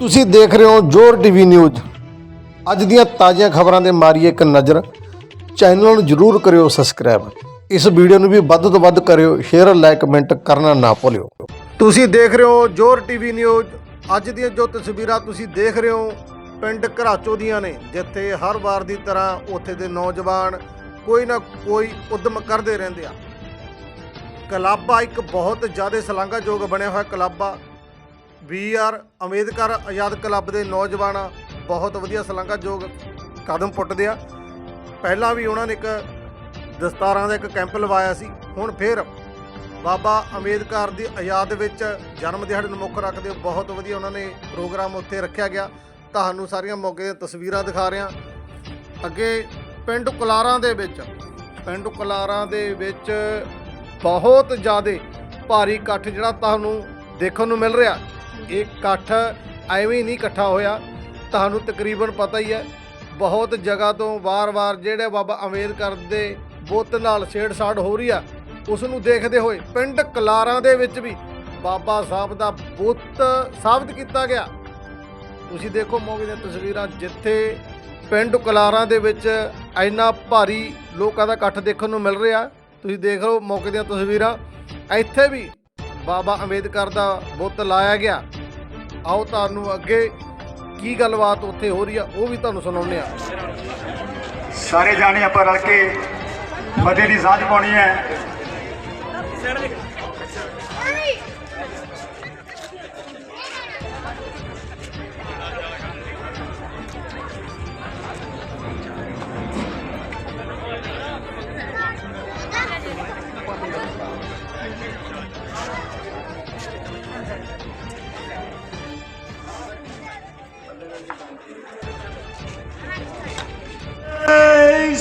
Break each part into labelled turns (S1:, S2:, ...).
S1: ਤੁਸੀਂ ਦੇਖ ਰਹੇ ਹੋ ਜੋਰ ਟੀਵੀ ਨਿਊਜ਼। ਅੱਜ ਦੀਆਂ ਤਾਜ਼ੀਆਂ ਖਬਰਾਂ ਦੇ ਮਾਰੀਏ ਇੱਕ ਨਜ਼ਰ। ਚੈਨਲ ਨੂੰ ਜਰੂਰ ਕਰਿਓ ਸਬਸਕ੍ਰਾਈਬ। ਇਸ ਵੀਡੀਓ ਨੂੰ ਵੀ ਵੱਧ ਤੋਂ ਵੱਧ ਕਰਿਓ, ਸ਼ੇਅਰ, ਲਾਈਕ, ਕਮੈਂਟ ਕਰਨਾ ਨਾ ਭੁੱਲਿਓ। ਤੁਸੀਂ ਦੇਖ ਰਹੇ ਹੋ ਜੋਰ ਟੀਵੀ ਨਿਊਜ਼। ਅੱਜ ਦੀਆਂ ਜੋ ਤਸਵੀਰਾਂ ਤੁਸੀਂ ਦੇਖ ਰਹੇ ਹੋ, ਪਿੰਡ ਘਰਾਚੋ ਦੀਆਂ ਨੇ, ਜਿੱਥੇ ਹਰ ਵਾਰ ਦੀ ਤਰ੍ਹਾਂ ਉੱਥੇ ਦੇ ਨੌਜਵਾਨ ਕੋਈ ਨਾ ਕੋਈ ਉਦਮ ਕਰਦੇ ਰਹਿੰਦੇ ਆ। ਕਲਾਬਾ ਇੱਕ ਬਹੁਤ ਜ਼ਿਆਦਾ ਸ਼ਲਾਘਾਯੋਗ ਬਣਿਆ ਹੋਇਆ ਕਲਾਬਾ। ਆ B R Ambedkar Azad club ਦੇ ਨੌਜਵਾਨ ਬਹੁਤ ਵਧੀਆ ਸ਼ਲਾਘਾਯੋਗ ਕਦਮ ਪੁੱਟਦੇ ਆ। ਪਹਿਲਾਂ ਵੀ ਉਹਨਾਂ ਨੇ ਇੱਕ ਦਸਤਾਰਾਂ ਦਾ ਇੱਕ ਕੈਂਪ ਲਵਾਇਆ ਸੀ। ਹੁਣ ਫਿਰ ਬਾਬਾ ਅੰਬੇਦਕਰ ਦੀ ਆਜ਼ਾਦ ਵਿੱਚ ਜਨਮ ਦਿਹਾੜੇ ਨੂੰ ਮੁੱਖ ਰੱਖਦੇ ਹੋਏ ਬਹੁਤ ਵਧੀਆ ਉਹਨਾਂ ਨੇ ਪ੍ਰੋਗਰਾਮ ਉੱਥੇ ਰੱਖਿਆ ਗਿਆ। ਤੁਹਾਨੂੰ ਸਾਰੀਆਂ ਮੌਕੇ ਦੀਆਂ ਤਸਵੀਰਾਂ ਦਿਖਾ ਰਿਹਾ। ਅੱਗੇ ਪਿੰਡ ਕੁਲਾਰਾਂ ਦੇ ਵਿੱਚ, ਪਿੰਡ ਕੁਲਾਰਾਂ ਦੇ ਵਿੱਚ ਬਹੁਤ ਜ਼ਿਆਦਾ ਭਾਰੀ ਇਕੱਠ ਜਿਹੜਾ ਤੁਹਾਨੂੰ ਦੇਖਣ ਨੂੰ ਮਿਲ ਰਿਹਾ। ਇਹ ਇਕੱਠ ਐਵੇਂ ਹੀ ਨਹੀਂ ਇਕੱਠਾ ਹੋਇਆ। ਤੁਹਾਨੂੰ ਤਕਰੀਬਨ ਪਤਾ ਹੀ ਹੈ, ਬਹੁਤ ਜਗ੍ਹਾ ਤੋਂ ਵਾਰ-ਵਾਰ ਜਿਹੜੇ ਬਾਬਾ ਅੰਬੇਦਕਰ ਦੇ ਬੁੱਤ ਨਾਲ ਛੇੜਛਾੜ ਹੋ ਰਹੀ ਆ, ਉਸ ਨੂੰ ਦੇਖਦੇ ਹੋਏ ਪਿੰਡ ਕਲਾਰਾਂ ਦੇ ਵਿੱਚ ਵੀ ਬਾਬਾ ਸਾਹਿਬ ਦਾ ਬੁੱਤ ਸਾਬਤ ਕੀਤਾ ਗਿਆ। ਤੁਸੀਂ ਦੇਖੋ ਮੌਕੇ ਦੀਆਂ ਤਸਵੀਰਾਂ, ਜਿੱਥੇ ਪਿੰਡ ਕਲਾਰਾਂ ਦੇ ਵਿੱਚ ਇੰਨਾ ਭਾਰੀ ਲੋਕਾਂ ਦਾ ਇਕੱਠ ਦੇਖਣ ਨੂੰ ਮਿਲ ਰਿਹਾ। ਤੁਸੀਂ ਦੇਖ ਲਓ ਮੌਕੇ ਦੀਆਂ ਤਸਵੀਰਾਂ, ਇੱਥੇ ਵੀ ਬਾਬਾ ਅੰਬੇਦਕਰ ਦਾ ਬੁੱਤ ਲਾਇਆ ਗਿਆ। ਆਓ ਤੁਹਾਨੂੰ ਅੱਗੇ ਕੀ ਗੱਲਬਾਤ ਉੱਥੇ ਹੋ ਰਹੀ ਆ, ਉਹ ਵੀ ਤੁਹਾਨੂੰ ਸੁਣਾਉਂਦੇ ਆ।
S2: ਸਾਰੇ ਜਾਣੇ ਆਪਾਂ ਰਲ ਕੇ ਮਦੇ ਦੀ ਸਾਂਝ ਪਾਉਣੀ ਹੈ।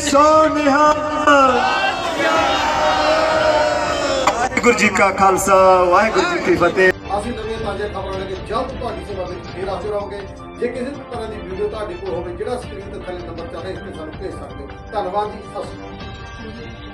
S2: ਸੋਨਿਹਾ ਵਾਹਿਗੁਰੂ ਜੀ ਕਾ ਖਾਲਸਾ, ਵਾਹਿਗੁਰੂ ਜੀ ਕੀ ਫਤਿਹ।
S1: ਅਸੀਂ ਨਵੀਆਂ ਤਾਜ਼ੀਆਂ ਖਬਰਾਂ ਲੈ ਕੇ ਜਲਦ ਤੁਹਾਡੀ ਸੇਵਾ ਵਿੱਚ ਫੇਰ ਹਾਜ਼ਰ ਹੋਵਾਂਗੇ। ਜੇ ਕਿਸੇ ਤਰ੍ਹਾਂ ਦੀ ਵੀਡੀਓ ਤੁਹਾਡੇ ਕੋਲ ਹੋਵੇ, ਜਿਹੜਾ ਸਕਰੀਨ ਤੇ ਥੱਲੇ ਨੰਬਰ ਚੱਲ ਰਿਹਾ, ਇਸ ਤੇ ਸਾਨੂੰ ਭੇਜ ਸਕਦੇ ਹੋ। ਧੰਨਵਾਦ ਜੀ, ਸਤਿ ਸ਼੍ਰੀ ਅਕਾਲ।